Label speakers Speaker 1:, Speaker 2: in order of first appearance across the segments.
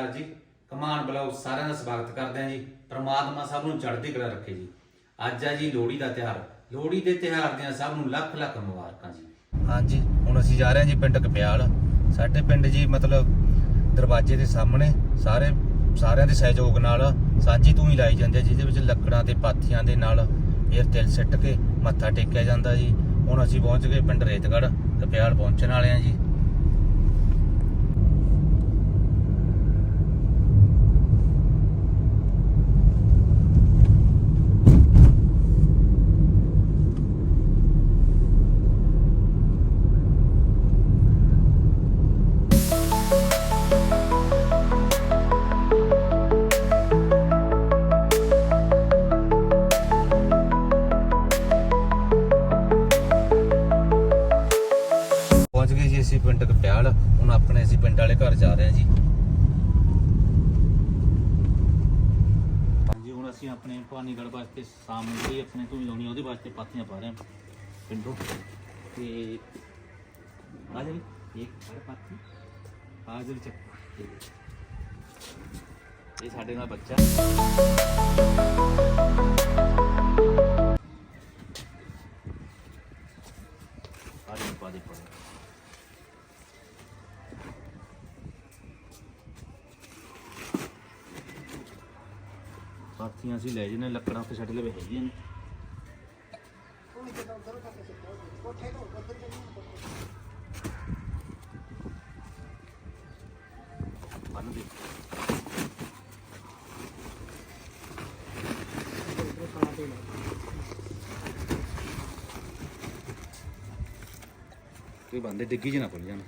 Speaker 1: ਅਕਾਲ ਜੀ। ਕਮਾਨ ਬਲਾਉ ਸਾਰਿਆਂ ਦਾ ਸਵਾਗਤ ਕਰਦੇ ਹਾਂ ਜੀ। ਪ੍ਰਮਾਤਮਾ ਸਭ ਨੂੰ ਚੜ੍ਹਦੀ ਕਲਾ ਰੱਖੇ ਜੀ। ਅੱਜ ਆ ਜੀ ਲੋਹੜੀ ਦਾ ਤਿਉਹਾਰ। ਲੋਹੜੀ ਦੇ ਤਿਉਹਾਰ ਦੀਆਂ ਸਭ ਨੂੰ ਲੱਖ ਲੱਖ ਮੁਬਾਰਕਾਂ ਜੀ। ਹਾਂਜੀ, ਹੁਣ ਅਸੀਂ ਜਾ ਰਹੇ ਹਾਂ ਜੀ ਪਿੰਡ ਕਪਿਆਲ। ਸਾਡੇ ਪਿੰਡ ਜੀ ਮਤਲਬ ਦਰਵਾਜ਼ੇ ਦੇ ਸਾਹਮਣੇ ਸਾਰੇ ਸਾਰਿਆਂ ਦੇ ਸਹਿਯੋਗ ਨਾਲ ਸਾਂਝੀ ਤੂੰ ਹੀ ਲਾਈ ਜਾਂਦੀ ਹੈ, ਜਿਹਦੇ ਵਿੱਚ ਲੱਕੜਾਂ ਤੇ ਪਾਥੀਆਂ ਦੇ ਨਾਲ ਫਿਰ ਤਿਲ ਸਿੱਟ ਕੇ ਮੱਥਾ ਟੇਕਿਆ ਜਾਂਦਾ ਜੀ। ਹੁਣ ਅਸੀਂ ਪਹੁੰਚ ਗਏ ਪਿੰਡ ਰੇਤਗੜ੍ਹ। ਕਪਿਆਲ ਪਹੁੰਚਣ ਵਾਲੇ ਆ ਜੀ। ਪਹੁੰਚ ਗਏ ਜੀ ਅਸੀਂ ਪਿੰਡ ਕਪਿਆਲ ਹੁਣ ਆਪਣੇ ਅਸੀਂ ਪਿੰਡ ਵਾਲੇ ਘਰ ਜਾ ਰਹੇ ਹਾਂ ਜੀ। ਹਾਂਜੀ, ਹੁਣ ਅਸੀਂ ਆਪਣੇ ਪਾਣੀਗੜ ਵਾਸਤੇ ਸਾਹਮਣੇ ਆਪਣੇ ਤੋਂ ਲਾਉਣੀ ਉਹਦੇ ਵਾਸਤੇ ਪਾਥੀਆਂ ਪਾ ਰਹੇ ਹਾਂ ਪਿੰਡੋਂ। ਤੇ ਆ ਜਾ ਵੀ ਇੱਕ ਸਾਡੇ ਪਾਥੀ ਆ ਜਿਹੜੀ ਚੱਕ। ਇਹ ਸਾਡੇ ਨਾਲ ਬੱਚਾ। ਪਾਥੀਆਂ ਅਸੀਂ ਲੈ ਜਨੇ ਲੱਕੜਾਂ ਤੇ ਸਾਡੇ ਲਵੇ ਹੈਗੀਆਂ ਨੇ। ਬੰਨ ਦੇ। ਕੋਈ ਬੰਦੇ ਡਿੱਗੀ ਚ ਨਾ ਪੜ ਜਾਣ।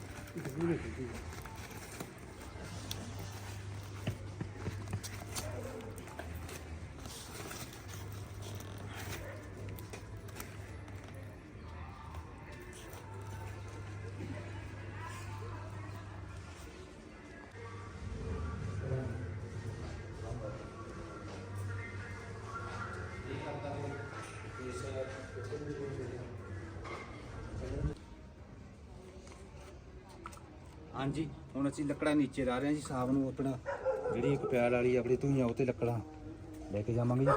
Speaker 1: ਹਾਂਜੀ, ਹੁਣ ਅਸੀਂ ਲੱਕੜਾਂ ਨੀਚੇ ਲਾ ਰਹੇ ਹਾਂ ਜੀ ਸਾਹਬ ਨੂੰ ਆਪਣਾ ਜਿਹੜੀ ਇੱਕ ਪਿਆਲ ਵਾਲੀ ਆਪਣੀ ਧੂਈਆਂ ਉਹ ਤੇ ਲੱਕੜਾਂ ਲੈ ਕੇ ਜਾਵਾਂਗੇ ਜੀ।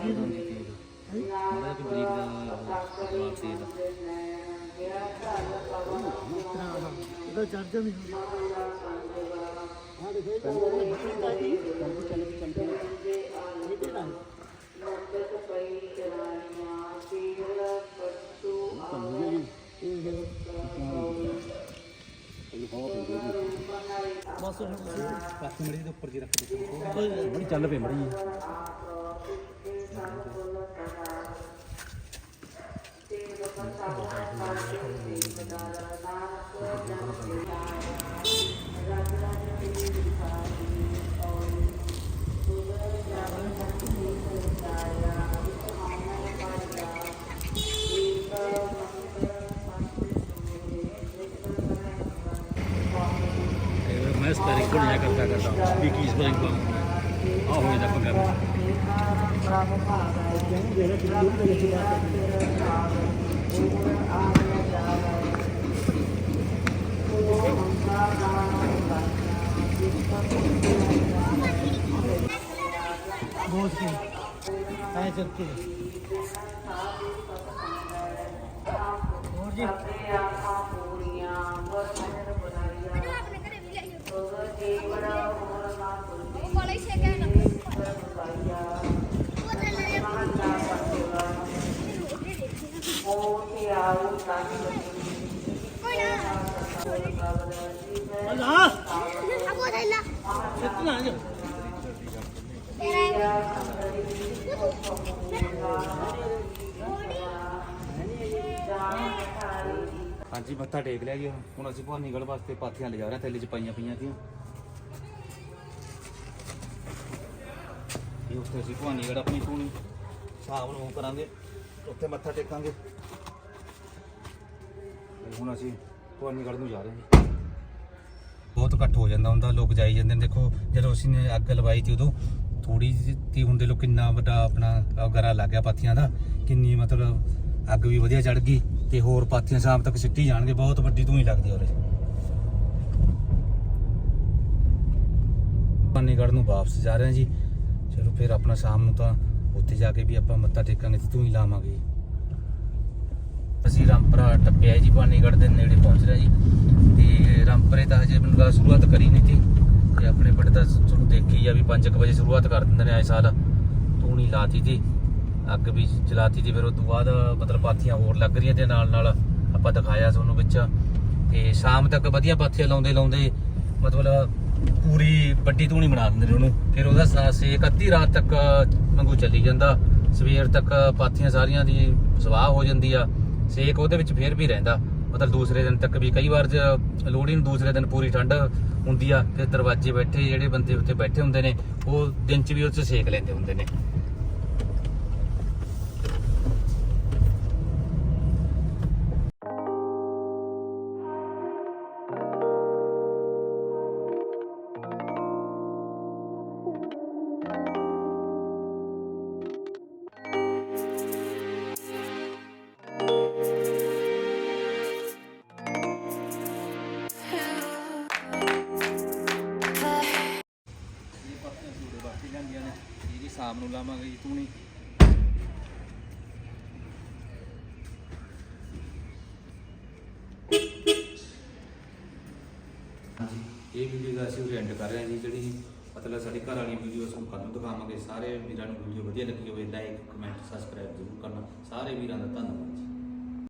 Speaker 2: ਆਪੇ ਨਾਨਕ ਸਾਕਰੀ ਮੰਦੇ ਨੈਣ ਗਿਆ ਘਰ ਪਵਨ
Speaker 3: ਉਹਦਾ ਚੜ ਜਾਂਦੀ ਹਾਂ ਦੇਖੋ ਇਹ ਤਾਂ ਚੱਲ ਚੱਲ ਚੱਲ ਚੱਲ ਇਹ ਕਿਹੜਾ ਹੈ
Speaker 2: ਮੁਕਤ ਪਈ ਚਰਾਈਆਂ ਪੀਰ ਪਟੂ ਆਵੇ
Speaker 3: ਇਹ ਬਸ ਹੁਣ
Speaker 1: ਪਾਥੀ ਮੜੀ ਦੇ ਉੱਪਰ ਜੀ ਰੱਖ ਦੇ
Speaker 3: ਬੜੀ ਚੱਲ ਪਈ ਮੜੀ
Speaker 4: ਮੈਂ ਜਾ ਕਰਦਾ ਕਰਦਾ। ਵੀ ਕੀ ਸਪੈਰਿੰਗ ਪਾਉਂਗਾ ਆ ਹੋਏ ਦਾ ਪੰਗਾ।
Speaker 3: ਬਹੁਤ ਸੀ ਐ ਚੱਲਤੇ ਹੋਰ ਜੀ?
Speaker 2: ਉਹ ਜੀਵੜਾ ਹੋਰ ਨਾ ਤੁਲਦੀ ਸਰਬਾਈਆ ਮਹਲਾ ਪੰਜਵਾ ਉਹ ਤੇ ਆਉ ਕਾਹੀ
Speaker 3: ਅੱਲਾ ਸੱਤ ਨਾ ਜਾ
Speaker 1: ਹਾਂਜੀ, ਮੱਥਾ ਟੇਕ ਲਿਆ ਜੀ ਹੁਣ। ਅਸੀਂ ਭਵਾਨੀਗੜ੍ਹ ਵਾਸਤੇ ਪਾਥੀਆਂ ਲਿਜਾ ਰਹੇ ਹਾਂ, ਥੈਲੇ 'ਚ ਪਾਈਆਂ ਪਈਆਂ ਤੀਆਂ ਇਹ ਉੱਥੇ ਅਸੀਂ ਭਵਾਨੀਗੜ੍ਹ ਆਪਣੀ ਪੂਣੀ ਸ਼ਾਮ ਨੂੰ ਕਰਾਂਗੇ, ਉੱਥੇ ਮੱਥਾ ਟੇਕਾਂਗੇ। ਤੇ ਹੁਣ ਅਸੀਂ ਭਵਾਨੀਗੜ੍ਹ ਨੂੰ ਜਾ ਰਹੇ ਹਾਂ। ਜੀ ਬਹੁਤ ਇਕੱਠ ਹੋ ਜਾਂਦਾ ਹੁੰਦਾ, ਲੋਕ ਜਾਈ ਜਾਂਦੇ ਨੇ। ਦੇਖੋ, ਜਦੋਂ ਅਸੀਂ ਨੇ ਅੱਗ ਲਵਾਈ ਤੀ ਉਦੋਂ ਥੋੜੀ ਜਿਹੀ ਹੁੰਦੇ ਲੋਕ ਕਿੰਨਾ ਵੱਡਾ ਆਪਣਾ ਗਰਾ ਲੱਗ ਗਿਆ ਪਾਥੀਆਂ ਦਾ। ਕਿੰਨੀ ਮਤਲਬ ਅੱਗ ਵੀ ਵਧੀਆ ਚੜ ਗਈ। ਤੇ ਹੋਰ ਪਾਥੀਆਂ ਸ਼ਾਮ ਤੱਕ ਸਿੱਟੀ ਜਾਣਗੇ, ਬਹੁਤ ਵੱਡੀ ਧੂਈ ਲੱਗਦੀ ਔਰੇ ਪਾਨੀਗੜ੍ਹ ਨੂੰ ਵਾਪਸ ਜਾ ਰਹੇ ਹਾਂ ਜੀ। ਚਲੋ ਫਿਰ ਆਪਣਾ ਸ਼ਾਮ ਨੂੰ ਤਾਂ ਉੱਥੇ ਜਾ ਕੇ ਵੀ ਆਪਾਂ ਮੱਥਾ ਟੇਕਾਂਗੇ ਤੇ ਧੂਈ ਲਾਵਾਂਗੇ। ਅਸੀਂ ਰਾਮਪਰਾ ਟੱਪਿਆ ਜੀ, ਪਾਨੀਗੜ੍ਹ ਦੇ ਨੇੜੇ ਪਹੁੰਚ ਰਿਹਾ ਜੀ। ਤੇ ਰਾਮਪਰੇ ਤਾਂ ਹਜੇ ਮੈਨੂੰ ਲੱਗਦਾ ਸ਼ੁਰੂਆਤ ਕਰੀ ਨਹੀਂ ਸੀ। ਤੇ ਆਪਣੇ ਪਿੰਡ ਤਾਂ ਤੁਹਾਨੂੰ ਦੇਖੀ ਆ ਵੀ 5:00 ਵਜੇ ਸ਼ੁਰੂਆਤ ਕਰ ਦਿੰਦੇ ਨੇ ਆਏ ਸਾਲ। ਧੂਣੀ ਲਾਤੀ ਤੇ ਅੱਗ ਵੀ ਚਲਾਤੀ ਸੀ ਫਿਰ ਉਸ ਤੋਂ ਬਾਅਦ ਮਤਲਬ ਪਾਥੀਆਂ ਹੋਰ ਲੱਗ ਰਹੀਆਂ ਤੇ ਨਾਲ ਨਾਲ ਆਪਾਂ ਦਿਖਾਇਆ ਤੁਹਾਨੂੰ ਵਿੱਚ। ਤੇ ਸ਼ਾਮ ਤੱਕ ਵਧੀਆ ਪਾਥੀਆਂ ਲਾਉਂਦੇ ਲਾਉਂਦੇ ਮਤਲਬ ਪੂਰੀ ਵੱਡੀ ਧੂਣੀ ਬਣਾ ਦਿੰਦੇ ਨੇ ਉਹਨੂੰ। ਫਿਰ ਉਹਦਾ ਸੇਕ ਅੱਧੀ ਰਾਤ ਤੱਕ ਵਾਂਗੂ ਚੱਲੀ ਜਾਂਦਾ। ਸਵੇਰ ਤੱਕ ਪਾਥੀਆਂ ਸਾਰੀਆਂ ਦੀ ਸਵਾਹ ਹੋ ਜਾਂਦੀ ਆ। ਸੇਕ ਉਹਦੇ ਵਿੱਚ ਫੇਰ ਵੀ ਰਹਿੰਦਾ। ਮਤਲਬ ਦੂਸਰੇ ਦਿਨ ਤੱਕ ਵੀ ਕਈ ਵਾਰ ਜ- ਲੋਹੜੀ ਨੂੰ ਦੂਸਰੇ ਦਿਨ ਪੂਰੀ ਠੰਡ ਹੁੰਦੀ ਆ, ਫਿਰ ਦਰਵਾਜ਼ੇ ਬੈਠੇ ਜਿਹੜੇ ਬੰਦੇ ਉੱਤੇ ਬੈਠੇ ਹੁੰਦੇ ਨੇ, ਉਹ ਦਿਨ ਚ ਵੀ ਉਹ 'ਚ ਸੇਕ ਲੈਂਦੇ ਹੁੰਦੇ ਨੇ। ਸ਼ਾਮ ਨੂੰ ਲਾਵਾਂਗੇ ਜੀ ਧੂਣੀ ਹਾਂਜੀ। ਇਹ ਵੀਡੀਓ ਦਾ ਅਸੀਂ ਐਂਡ ਕਰ ਰਹੇ ਹਾਂ ਜੀ ਜਿਹੜੀ ਮਤਲਬ ਸਾਡੀ ਘਰ ਵਾਲੀ ਵੀਡੀਓ ਤੁਹਾਨੂੰ ਕੱਲ੍ਹ ਨੂੰ ਦਿਖਾਵਾਂਗੇ। ਸਾਰੇ ਵੀਰਾਂ ਨੂੰ ਵੀਡੀਓ ਵਧੀਆ ਲੱਗੀ ਹੋਵੇ ਲਾਈਕ ਕਮੈਂਟ ਸਬਸਕ੍ਰਾਈਬ ਜ਼ਰੂਰ ਕਰਨਾ। ਸਾਰੇ ਵੀਰਾਂ ਦਾ ਧੰਨਵਾਦ ਜੀ।